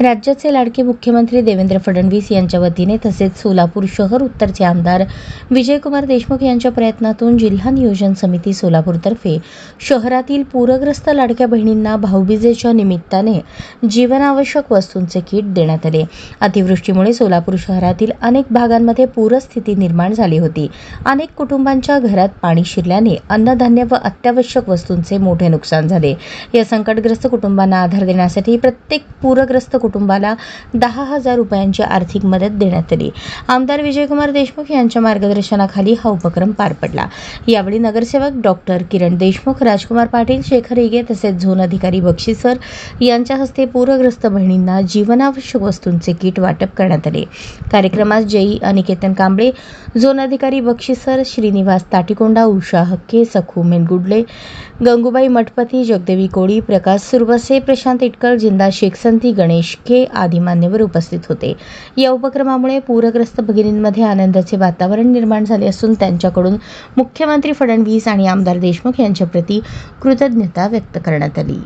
राज्याचे लाडके मुख्यमंत्री देवेंद्र फडणवीस यांच्या वतीने तसेच सोलापूर शहर उत्तरचे आमदार विजयकुमार देशमुख यांच्या प्रयत्नातून जिल्हा नियोजन समिती सोलापूरतर्फे शहरातील पूरग्रस्त लाडक्या बहिणींना भाऊबीजेच्या निमित्ताने जीवनावश्यक वस्तूंचे किट देण्यात आले. अतिवृष्टीमुळे सोलापूर शहरातील अनेक भागांमध्ये पूरस्थिती निर्माण झाली होती. अनेक कुटुंबांच्या घरात पाणी शिरल्याने अन्नधान्य व अत्यावश्यक वस्तूंचे मोठे नुकसान झाले. या संकटग्रस्त कुटुंबांना आधार देण्यासाठी प्रत्येक पूरग्रस्त कुटुंब कुटुंबाला दहा हजार रुपयांची आर्थिक मदत देण्यात आली. आमदार विजयकुमार देशमुख यांच्या मार्गदर्शनाखाली हा उपक्रम पार पडला. यावेळी नगरसेवक डॉक्टर किरण देशमुख राजकुमार पाटील शेखर हिगे तसेच झोन अधिकारी बक्षी सर यांच्या हस्ते पूरग्रस्त बहिणींना जीवनावश्यक वस्तूंचे किट वाटप करण्यात आले. कार्यक्रमात जयी अनिकेतन कांबळे झोन अधिकारी बक्षी सर श्रीनिवास ताटिकोंडा उषा हक्के सखू मेनगुडले गंगूबाई मठपती जगदेवी कोळी प्रकाश सुरवसे प्रशांत इटकर जिंदा शेखसंती गणेश के आदी मान्यवर उपस्थित होते. या उपक्रमामुळे पूरग्रस्त भगिनींमध्ये आनंदाचे वातावरण निर्माण झाले असून त्यांच्याकडून मुख्यमंत्री फडणवीस आणि आमदार देशमुख यांच्या प्रती कृतज्ञता व्यक्त करण्यात आली.